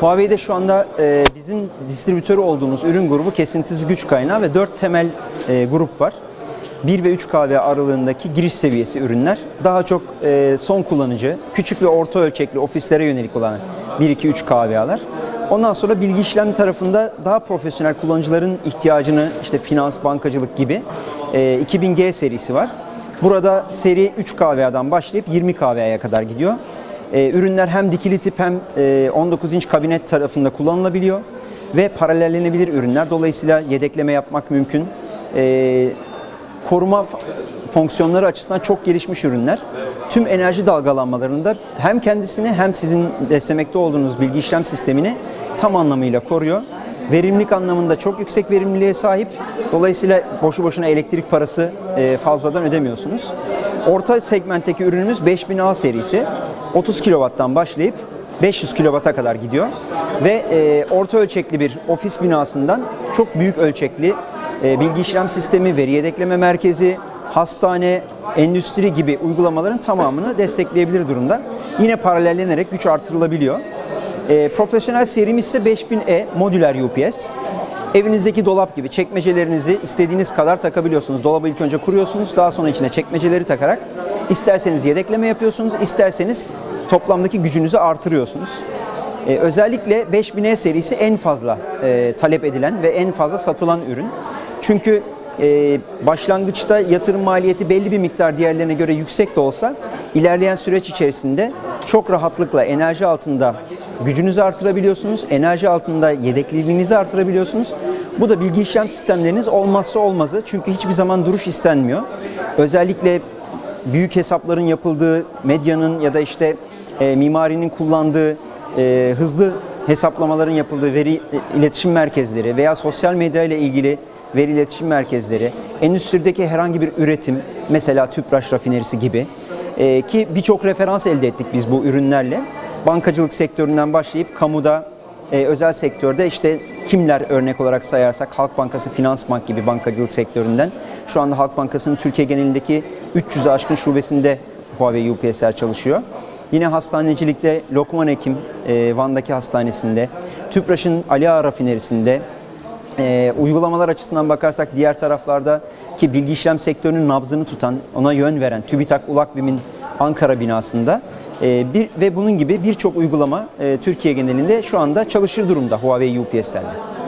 Huawei'de şu anda e, bizim distribütörü olduğumuz ürün grubu kesintisiz güç kaynağı ve 4 temel e, grup var. 1 ve 3 kW aralığındaki giriş seviyesi ürünler. Daha çok e, son kullanıcı, küçük ve orta ölçekli ofislere yönelik olan 1-2-3 kW'lar. Ondan sonra bilgi işlem tarafında daha profesyonel kullanıcıların ihtiyacını işte finans, bankacılık gibi e, 2000G serisi var. Burada seri 3 kW'dan başlayıp 20 kW'ye kadar gidiyor. E, ürünler hem dikili tip hem e, 19 inç kabinet tarafında kullanılabiliyor ve paralellenebilir ürünler. Dolayısıyla yedekleme yapmak mümkün. E, koruma fonksiyonları açısından çok gelişmiş ürünler. Tüm enerji dalgalanmalarında hem kendisini hem sizin beslemekte olduğunuz bilgi işlem sistemini tam anlamıyla koruyor. Verimlilik anlamında çok yüksek verimliliğe sahip. Dolayısıyla boşu boşuna elektrik parası e, fazladan ödemiyorsunuz. Orta segmentteki ürünümüz 5000A serisi. 30 kW'dan başlayıp 500 kW'a kadar gidiyor. Ve e, orta ölçekli bir ofis binasından çok büyük ölçekli e, bilgi işlem sistemi, veri yedekleme merkezi, hastane, endüstri gibi uygulamaların tamamını destekleyebilir durumda. Yine paralellenerek güç artırılabiliyor. E, profesyonel serimiz ise 5000E modüler UPS. Evinizdeki dolap gibi çekmecelerinizi istediğiniz kadar takabiliyorsunuz. Dolabı ilk önce kuruyorsunuz, daha sonra içine çekmeceleri takarak isterseniz yedekleme yapıyorsunuz, isterseniz toplamdaki gücünüzü artırıyorsunuz. Ee, özellikle 5000E serisi en fazla e, talep edilen ve en fazla satılan ürün. Çünkü e, başlangıçta yatırım maliyeti belli bir miktar diğerlerine göre yüksek de olsa ilerleyen süreç içerisinde çok rahatlıkla enerji altında gücünüzü artırabiliyorsunuz. Enerji altında yedekliliğinizi artırabiliyorsunuz. Bu da bilgi işlem sistemleriniz olmazsa olmazı. Çünkü hiçbir zaman duruş istenmiyor. Özellikle büyük hesapların yapıldığı, medyanın ya da işte e, mimarinin kullandığı e, hızlı hesaplamaların yapıldığı veri iletişim merkezleri veya sosyal medya ile ilgili veri iletişim merkezleri, endüstrideki herhangi bir üretim, mesela Tüpraş rafinerisi gibi e, ki birçok referans elde ettik biz bu ürünlerle. Bankacılık sektöründen başlayıp kamuda, e, özel sektörde işte kimler örnek olarak sayarsak Halk Bankası, Finansbank gibi bankacılık sektöründen şu anda Halk Bankası'nın Türkiye genelindeki 300'ü aşkın şubesinde Huawei UPS'ler çalışıyor. Yine hastanecilikte Lokman Hekim e, Van'daki hastanesinde, Tüpraş'ın Ali Ağa rafinerisinde, e, uygulamalar açısından bakarsak diğer taraflarda ki bilgi işlem sektörünün nabzını tutan, ona yön veren TÜBİTAK Ulakbim'in Ankara binasında bir ve bunun gibi birçok uygulama e, Türkiye genelinde şu anda çalışır durumda Huawei UPS'lerle.